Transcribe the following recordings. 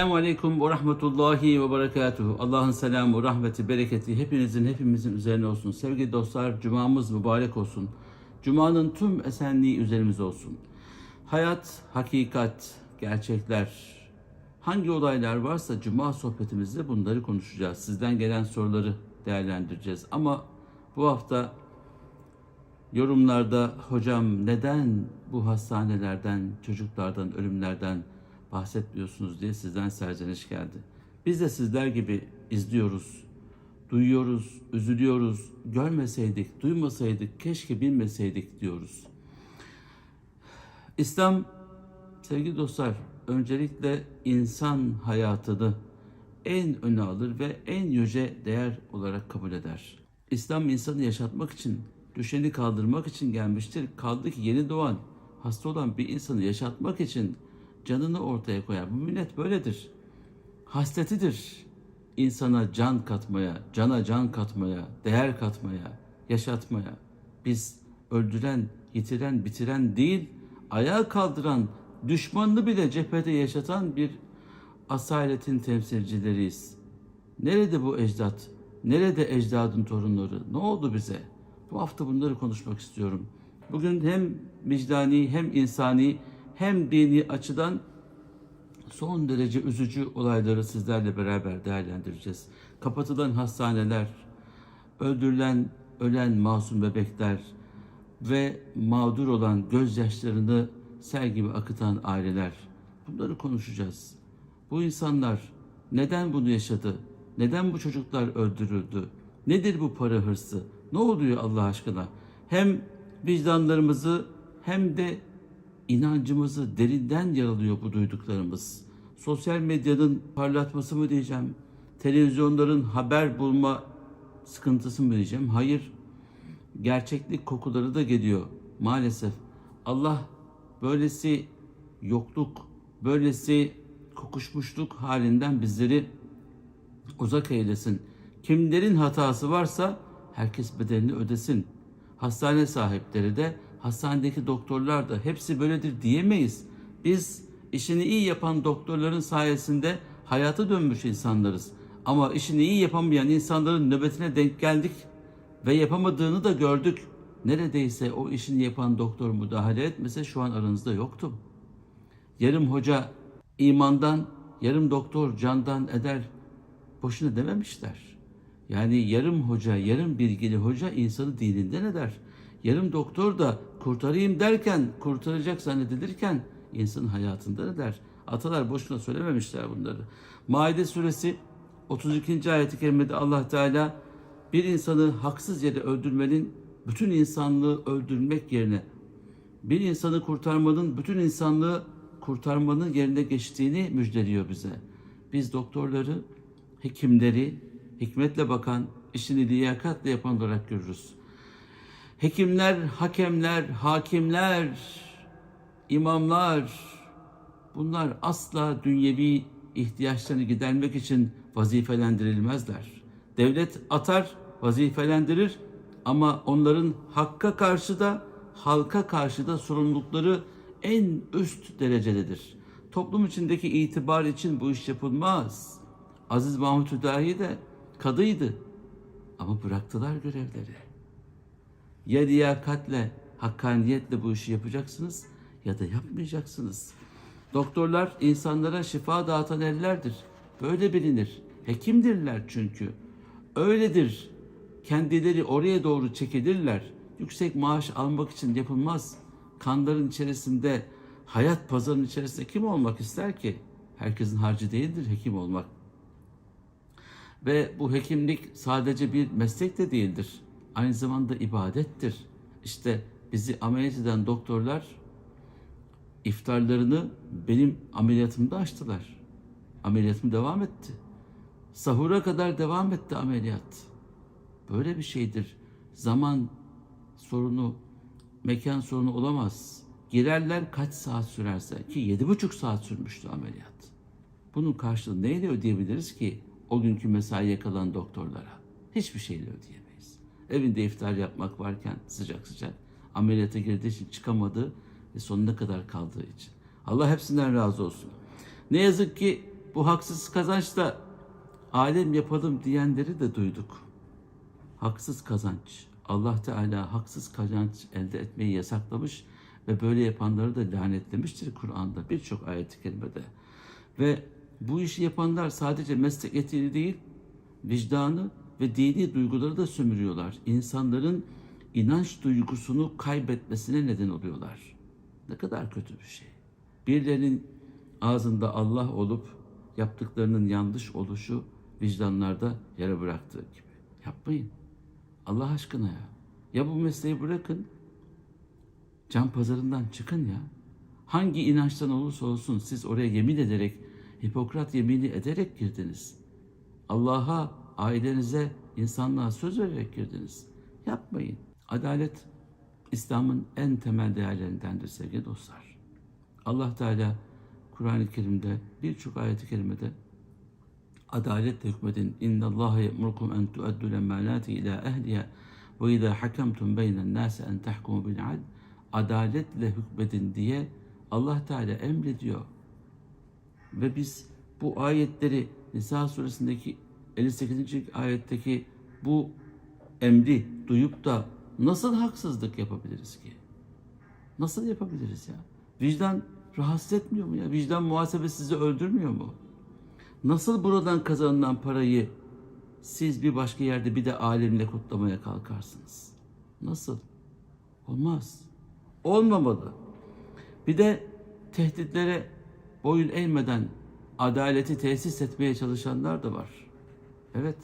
Selamun Aleyküm ve Rahmetullahi ve Berekatuhu. Allah'ın selamı, rahmeti, bereketi hepinizin, hepimizin üzerine olsun. Sevgili dostlar, Cuma'mız mübarek olsun. Cuma'nın tüm esenliği üzerimize olsun. Hayat, hakikat, gerçekler, hangi olaylar varsa Cuma sohbetimizde bunları konuşacağız. Sizden gelen soruları değerlendireceğiz. Ama bu hafta yorumlarda hocam neden bu hastanelerden, çocuklardan, ölümlerden bahsetmiyorsunuz diye sizden serzeniş geldi. Biz de sizler gibi izliyoruz, duyuyoruz, üzülüyoruz. Görmeseydik, duymasaydık, keşke bilmeseydik diyoruz. İslam sevgili dostlar öncelikle insan hayatını en öne alır ve en yüce değer olarak kabul eder. İslam insanı yaşatmak için, düşeni kaldırmak için gelmiştir. Kaldı ki yeni doğan, hasta olan bir insanı yaşatmak için canını ortaya koyar. Bu millet böyledir. Hasletidir. İnsana can katmaya, cana can katmaya, değer katmaya, yaşatmaya. Biz öldüren, yitiren, bitiren değil, ayağa kaldıran, düşmanını bile cephede yaşatan bir asaletin temsilcileriyiz. Nerede bu ecdat? Nerede ecdadın torunları? Ne oldu bize? Bu hafta bunları konuşmak istiyorum. Bugün hem vicdani hem insani hem dini açıdan son derece üzücü olayları sizlerle beraber değerlendireceğiz. Kapatılan hastaneler, öldürülen, ölen masum bebekler ve mağdur olan gözyaşlarını sel gibi akıtan aileler. Bunları konuşacağız. Bu insanlar neden bunu yaşadı? Neden bu çocuklar öldürüldü? Nedir bu para hırsı? Ne oluyor Allah aşkına? Hem vicdanlarımızı hem de inancımızı derinden yaralıyor bu duyduklarımız. Sosyal medyanın parlatması mı diyeceğim? Televizyonların haber bulma sıkıntısı mı diyeceğim? Hayır. Gerçeklik kokuları da geliyor maalesef. Allah böylesi yokluk, böylesi kokuşmuşluk halinden bizleri uzak eylesin. Kimlerin hatası varsa herkes bedelini ödesin. Hastane sahipleri de, hastanedeki doktorlar da hepsi böyledir diyemeyiz. Biz işini iyi yapan doktorların sayesinde hayata dönmüş insanlarız. Ama işini iyi yapamayan insanların nöbetine denk geldik ve yapamadığını da gördük. Neredeyse o işini yapan doktor müdahale etmese şu an aranızda yoktum. Yarım hoca imandan, yarım doktor candan eder. Boşuna dememişler. Yani yarım hoca, yarım bilgili hoca insanı dininden eder. Yarım doktor da kurtarayım derken, kurtaracak zannedilirken insanın hayatından eder. Atalar boşuna söylememişler bunları. Maide suresi 32. ayet-i kerimede Allah Teala bir insanı haksız yere öldürmenin bütün insanlığı öldürmek yerine bir insanı kurtarmanın bütün insanlığı kurtarmanın yerine geçtiğini müjdeliyor bize. Biz doktorları, hekimleri hikmetle bakan, işini liyakatle yapan olarak görürüz. Hekimler, hakemler, hakimler, imamlar bunlar asla dünyevi ihtiyaçlarını gidermek için vazifelendirilmezler. Devlet atar, vazifelendirir ama onların hakka karşı da halka karşı da sorumlulukları en üst derecededir. Toplum içindeki itibar için bu iş yapılmaz. Aziz Mahmut Hüdahi de kadıydı ama bıraktılar görevleri. Ya liyakatle, hakkaniyetle bu işi yapacaksınız ya da yapmayacaksınız. Doktorlar insanlara şifa dağıtan ellerdir. Böyle bilinir. Hekimdirler çünkü. Öyledir. Kendileri oraya doğru çekilirler. Yüksek maaş almak için yapılmaz. Kanların içerisinde, hayat pazarının içerisinde kim olmak ister ki? Herkesin harcı değildir hekim olmak. Ve bu hekimlik sadece bir meslek de değildir. Aynı zamanda ibadettir. İşte bizi ameliyat eden doktorlar iftarlarını benim ameliyatımda açtılar. Ameliyatım devam etti. Sahura kadar devam etti ameliyat. Böyle bir şeydir. Zaman sorunu, mekan sorunu olamaz. Girerler kaç saat sürerse ki yedi buçuk saat sürmüştü ameliyat. Bunun karşılığını neyle ödeyebiliriz ki o günkü mesaiye kalan doktorlara? Hiçbir şeyle ödeyemeyiz. Evinde iftar yapmak varken sıcak sıcak ameliyata girdiği için çıkamadı ve sonuna kadar kaldığı için. Allah hepsinden razı olsun. Ne yazık ki bu haksız kazançla alem yapalım diyenleri de duyduk. Haksız kazanç. Allah Teala haksız kazanç elde etmeyi yasaklamış ve böyle yapanları da lanetlemiştir Kur'an'da birçok ayet-i kerimede. Ve bu işi yapanlar sadece meslek etiğini değil, vicdanı ve dini duyguları da sömürüyorlar. İnsanların inanç duygusunu kaybetmesine neden oluyorlar. Ne kadar kötü bir şey. Birilerinin ağzında Allah olup yaptıklarının yanlış oluşu vicdanlarda yara bıraktığı gibi. Yapmayın. Allah aşkına ya. Ya bu mesleği bırakın. Can pazarından çıkın ya. Hangi inançtan olursa olsun siz oraya yemin ederek, Hipokrat yemini ederek girdiniz. Allah'a, ailenize, insanlığa söz vererek girdiniz. Yapmayın. Adalet İslam'ın en temel değerlerindendir sevgili dostlar. Allah Teala Kur'an-ı Kerim'de birçok ayet-i kerimede adaletle hükmedin. İnna Allah ye'murukum en tu'addu emanati ila ehliha ve izâ hakemtum beynen nâse en tahkumu bil adl. Adaletle hükmedin diye Allah Teala emrediyor. Ve biz bu ayetleri Nisa suresindeki 58. ayetteki bu emri duyup da nasıl haksızlık yapabiliriz ki? Nasıl yapabiliriz ya? Vicdan rahatsız etmiyor mu ya? Vicdan muhasebe sizi öldürmüyor mu? Nasıl buradan kazanılan parayı siz bir başka yerde bir de alemle kutlamaya kalkarsınız? Nasıl? Olmaz. Olmamalı. Bir de tehditlere boyun eğmeden adaleti tesis etmeye çalışanlar da var. Evet,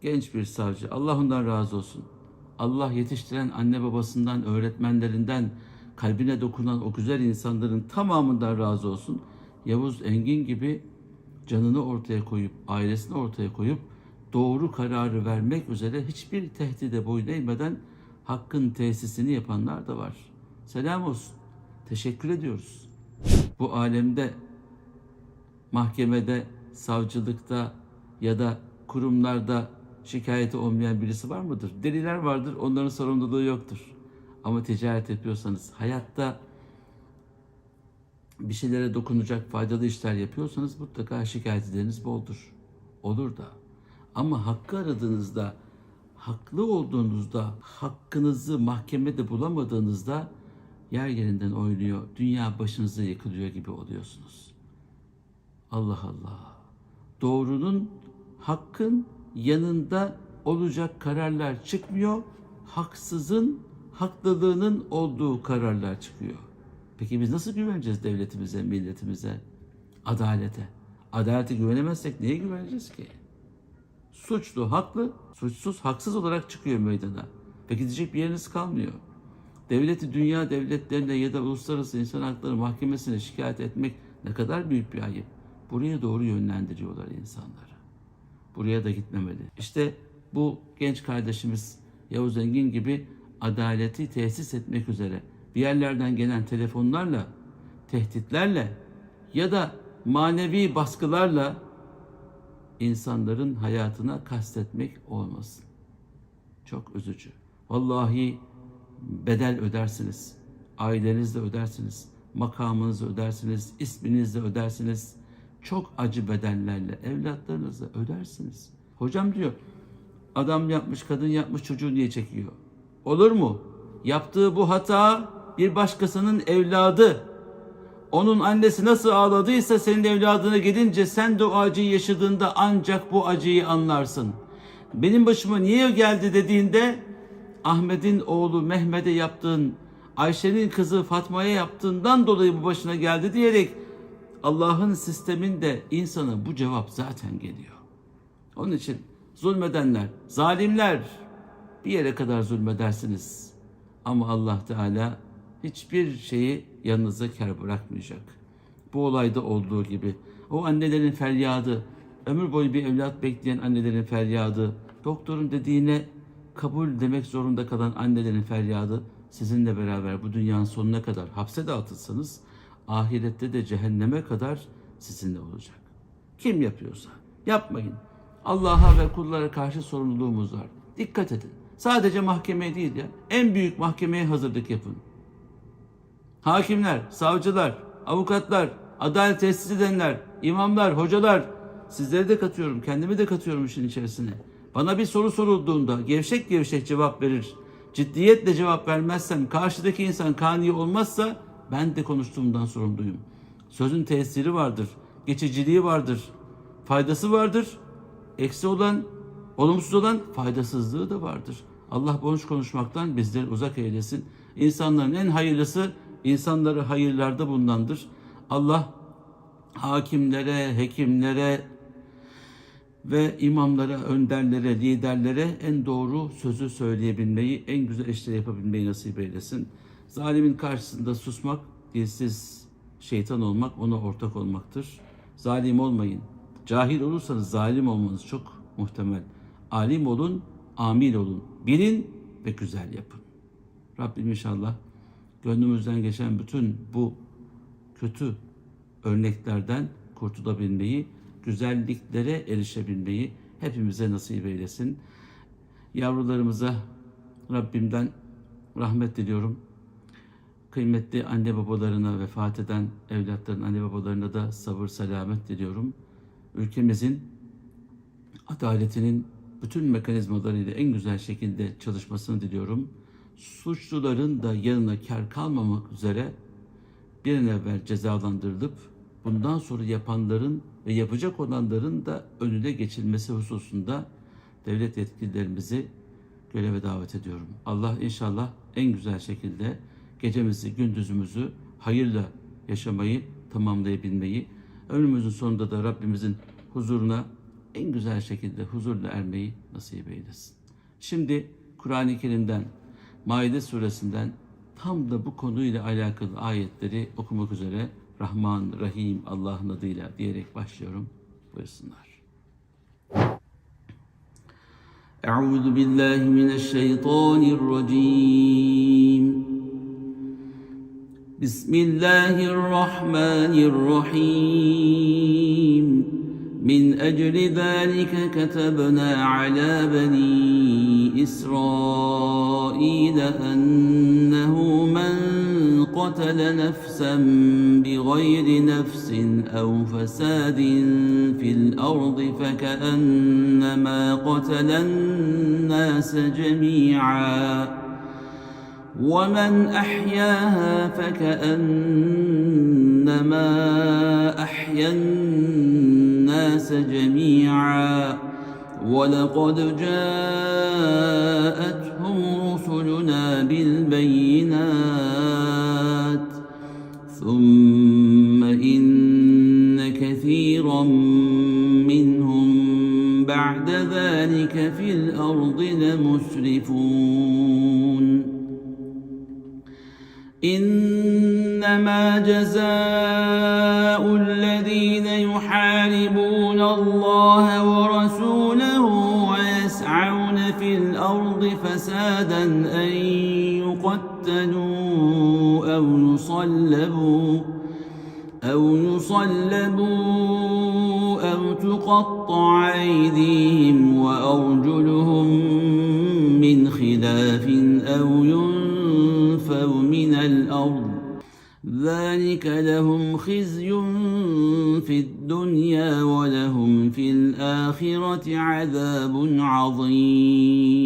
genç bir savcı. Allah ondan razı olsun. Allah yetiştiren anne babasından, öğretmenlerinden, kalbine dokunan o güzel insanların tamamından razı olsun. Yavuz Engin gibi canını ortaya koyup, ailesini ortaya koyup doğru kararı vermek üzere hiçbir tehdide boyun eğmeden hakkın tesisini yapanlar da var. Selam olsun. Teşekkür ediyoruz. Bu alemde mahkemede, savcılıkta ya da kurumlarda şikayeti olmayan birisi var mıdır? Deliler vardır, onların sorumluluğu yoktur. Ama ticaret yapıyorsanız, hayatta bir şeylere dokunacak faydalı işler yapıyorsanız mutlaka şikayetleriniz boldur. Olur da. Ama hakkı aradığınızda, haklı olduğunuzda, hakkınızı mahkemede bulamadığınızda yer yerinden oynuyor, dünya başınıza yıkılıyor gibi oluyorsunuz. Allah Allah. Doğrunun, hakkın yanında olacak kararlar çıkmıyor. Haksızın, haklılığının olduğu kararlar çıkıyor. Peki biz nasıl güveneceğiz devletimize, milletimize, adalete? Adalete güvenemezsek neye güveneceğiz ki? Suçlu, haklı, suçsuz, haksız olarak çıkıyor meydana. Ve gidecek bir yeriniz kalmıyor. Devleti dünya devletlerine ya da Uluslararası İnsan Hakları Mahkemesi'ne şikayet etmek ne kadar büyük bir ayıp. Buraya doğru yönlendiriyorlar insanları. Buraya da gitmemeli. İşte bu genç kardeşimiz Yavuz Engin gibi adaleti tesis etmek üzere bir yerlerden gelen telefonlarla, tehditlerle ya da manevi baskılarla insanların hayatına kastetmek olmasın. Çok üzücü. Vallahi bedel ödersiniz. Ailenizle ödersiniz. Makamınızı ödersiniz. isminizle ödersiniz. Çok acı bedellerle evlatlarınızla ödersiniz. Hocam diyor adam yapmış, kadın yapmış çocuğu niye çekiyor? Olur mu? Yaptığı bu hata bir başkasının evladı. Onun annesi nasıl ağladıysa senin evladına gidince sen de o acıyı yaşadığında ancak bu acıyı anlarsın. Benim başıma niye geldi dediğinde Ahmet'in oğlu Mehmet'e yaptığın, Ayşe'nin kızı Fatma'ya yaptığından dolayı bu başına geldi diyerek Allah'ın sisteminde insana bu cevap zaten geliyor. Onun için zulmedenler, zalimler bir yere kadar zulmedersiniz. Ama Allah Teala hiçbir şeyi yanınıza kar bırakmayacak. Bu olayda olduğu gibi o annelerin feryadı, ömür boyu bir evlat bekleyen annelerin feryadı, doktorun dediğine kabul demek zorunda kalan annelerin feryadı sizinle beraber bu dünyanın sonuna kadar hapse de atılsanız ahirette de cehenneme kadar sizinle olacak. Kim yapıyorsa yapmayın. Allah'a ve kullara karşı sorumluluğumuz var. Dikkat edin. Sadece mahkemeye değil ya. En büyük mahkemeye hazırlık yapın. Hakimler, savcılar, avukatlar, adalet tesis edenler, imamlar, hocalar sizleri de katıyorum, kendimi de katıyorum işin içerisine. Bana bir soru sorulduğunda gevşek gevşek cevap verir. Ciddiyetle cevap vermezsem, karşıdaki insan kani olmazsa ben de konuştuğumdan sorumluyum. Sözün tesiri vardır, geçiciliği vardır, faydası vardır. Eksi olan, olumsuz olan faydasızlığı da vardır. Allah boş konuşmaktan bizleri uzak eylesin. İnsanların en hayırlısı insanları hayırlarda bulunandır. Allah hakimlere, hekimlere ve imamlara, önderlere, liderlere en doğru sözü söyleyebilmeyi, en güzel işleri yapabilmeyi nasip eylesin. Zalimin karşısında susmak, dilsiz şeytan olmak, ona ortak olmaktır. Zalim olmayın. Cahil olursanız zalim olmanız çok muhtemel. Alim olun, amil olun. Bilin ve güzel yapın. Rabbim inşallah gönlümüzden geçen bütün bu kötü örneklerden kurtulabilmeyi, güzelliklere erişebilmeyi hepimize nasip eylesin. Yavrularımıza Rabbimden rahmet diliyorum. Kıymetli anne babalarına vefat eden evlatların anne babalarına da sabır selamet diliyorum. Ülkemizin adaletinin bütün mekanizmalarıyla en güzel şekilde çalışmasını diliyorum. Suçluların da yanına kar kalmamak üzere bir an evvel cezalandırılıp bundan sonra yapanların ve yapacak olanların da önüne geçilmesi hususunda devlet yetkililerimizi göreve davet ediyorum. Allah inşallah en güzel şekilde gecemizi, gündüzümüzü hayırla yaşamayı, tamamlayabilmeyi, ömrümüzün sonunda da Rabbimizin huzuruna en güzel şekilde huzurla ermeyi nasip eylesin. Şimdi Kur'an-ı Kerim'den, Maide suresinden tam da bu konuyla alakalı ayetleri okumak üzere Rahman, Rahim, Allah'ın adıyla diyerek başlıyorum. Buyursunlar. Euzu billahi mineşşeytanirracim. Bismillahirrahmanirrahim. من أجل ذلك كتبنا على بني إسرائيل أنه من قتل نفسا بغير نفس أو فساد في الأرض فكأنما قتل الناس جميعا ومن أحياها فكأنما أحيا الناس جميعا ولقد جاءتهم رسلنا بالبينات ثم إن كثيرا منهم بعد ذلك في الأرض لمسرفون إنما جزاء الذين يحاربون الله ورسوله ويسعون في الأرض فسادا أن يقتلوا أو يصلبوا أو يصلبوا أو تقطع أيديهم وأرجلهم من خلاف أو ذلك لهم خزي في الدنيا ولهم في الآخرة عذاب عظيم.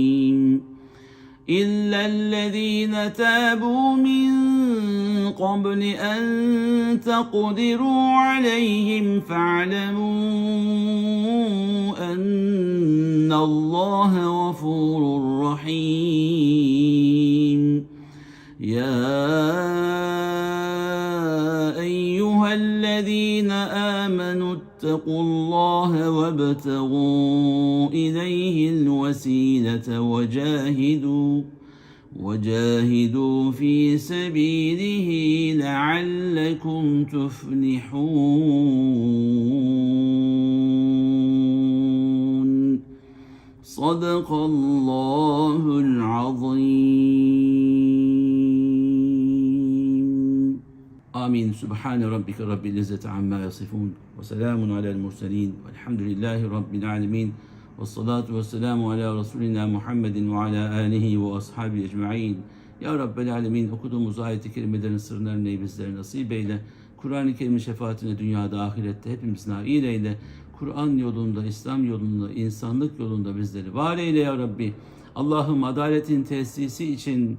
إلا الذين تابوا من قبل أن تقدروا عليهم فاعلموا أن الله غفور رحيم. يا الذين آمنوا اتقوا الله وابتغوا إليه الوسيلة وجاهدوا وجاهدوا في سبيله لعلكم تفلحون. صدق الله العظيم. Amin. Subhane rabbike rabbil izzeti amma yasifun. Ve selamun alel murselin. Velhamdülillahi rabbil alemin. Ve salatu ve selamu ala Resulina Muhammedin ve ala alihi ve ashabi ecma'in. Ya Rabbel Alemin okuduğumuz ayet-i kerimelerin sırlarını bizlere nasip eyle. Kur'an-ı Kerim'in şefaatine dünyada ahirette hepimiz nail eyle. Kur'an yolunda, İslam yolunda, insanlık yolunda bizleri var eyle ya Rabbi. Allah'ım adaletin tesisi için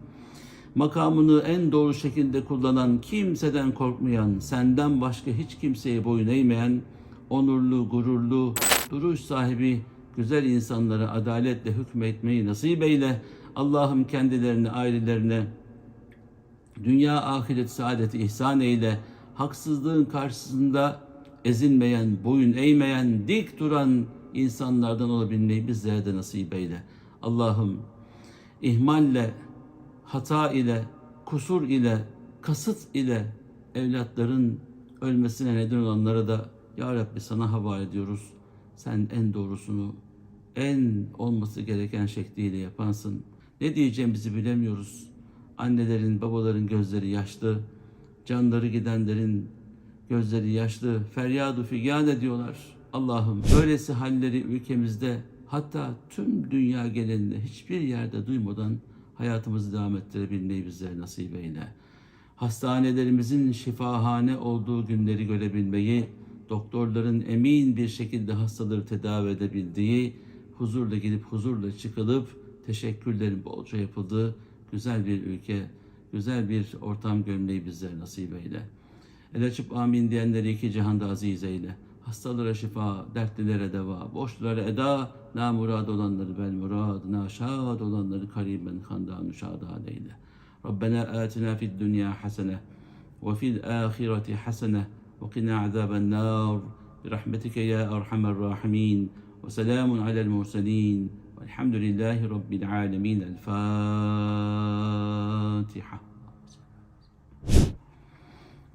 makamını en doğru şekilde kullanan, kimseden korkmayan, senden başka hiç kimseye boyun eğmeyen, onurlu, gururlu, duruş sahibi güzel insanlara adaletle hükmetmeyi nasip eyle. Allah'ım kendilerine, ailelerine, dünya ahiret saadeti ihsan eyle. Haksızlığın karşısında ezilmeyen, boyun eğmeyen, dik duran insanlardan olabilmeyi bizlere de nasip eyle. Allah'ım ihmalle, hata ile, kusur ile, kasıt ile evlatların ölmesine neden olanlara da Ya Rabbi sana havale ediyoruz. Sen en doğrusunu, en olması gereken şekliyle yapansın. Ne diyeceğimizi bilemiyoruz. Annelerin, babaların gözleri yaşlı, canları gidenlerin gözleri yaşlı, feryadu figan ediyorlar. Allah'ım böylesi halleri ülkemizde hatta tüm dünya genelinde hiçbir yerde duymadan hayatımızı devam ettirebilmeyi bizlere nasip eyle. Hastanelerimizin şifahane olduğu günleri görebilmeyi, doktorların emin bir şekilde hastaları tedavi edebildiği, huzurla gidip huzurla çıkılıp teşekkürlerin bolca yapıldığı güzel bir ülke, güzel bir ortam görmeyi bizlere nasip eyle. El açıp amin diyenleri iki cihanda aziz eyle. Hastalara şifa, dertlilere deva, boşlulara eda, namurad olanları bel murad, naşad olanları kariben handan müşahadan eyle. Rabbena atina fid dünya hasene ve fil ahireti hasene ve qina azaben nar. Birahmetike ya erhamer rahimin. Ve selamun alel murselin. Velhamdülillahi Rabbil alemin. El Fatiha.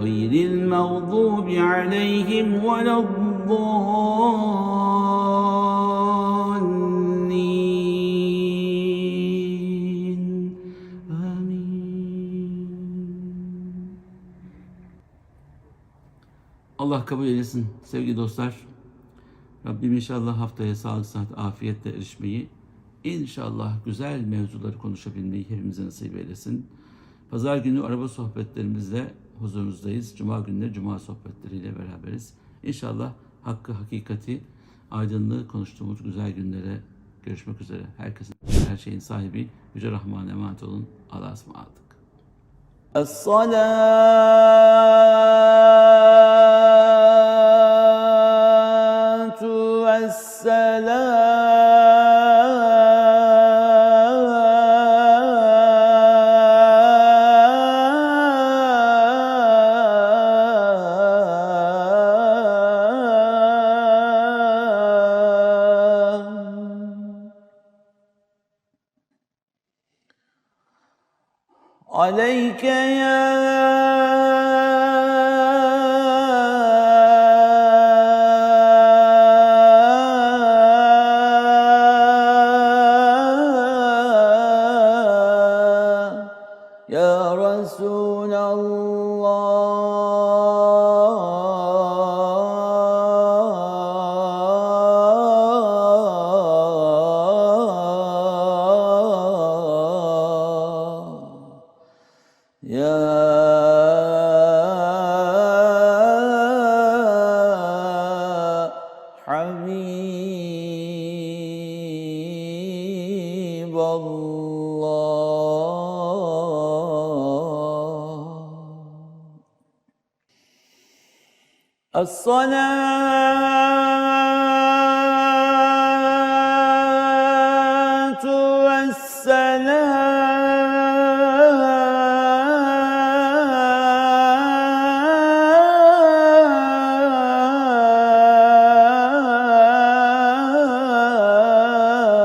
غير المغضوب عليهم ولا الضالين آمين Allah kabul eylesin sevgili dostlar. Rabbim inşallah haftaya sağlık, sıhhat, afiyetle erişmeyi, inşallah güzel mevzuları konuşabilmeyi hepimize nasip eylesin. Pazar günü araba sohbetlerimizle huzurunuzdayız. Cuma günleri cuma sohbetleriyle beraberiz. İnşallah hakkı, hakikati, aydınlığı konuştuğumuz güzel günlere görüşmek üzere. Herkesin, her şeyin sahibi Yüce Rahman'a emanet olun. Allah'a ısmarladık. الصلاة والسلام عليك يا الصلاة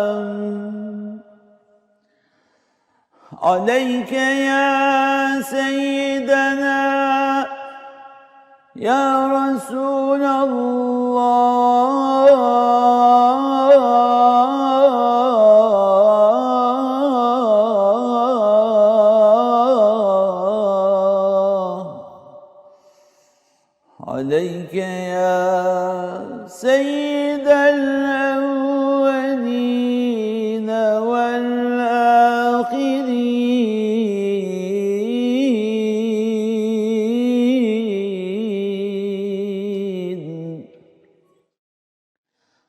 والسلام عليك يا سيدنا ya Resulallah Aleyh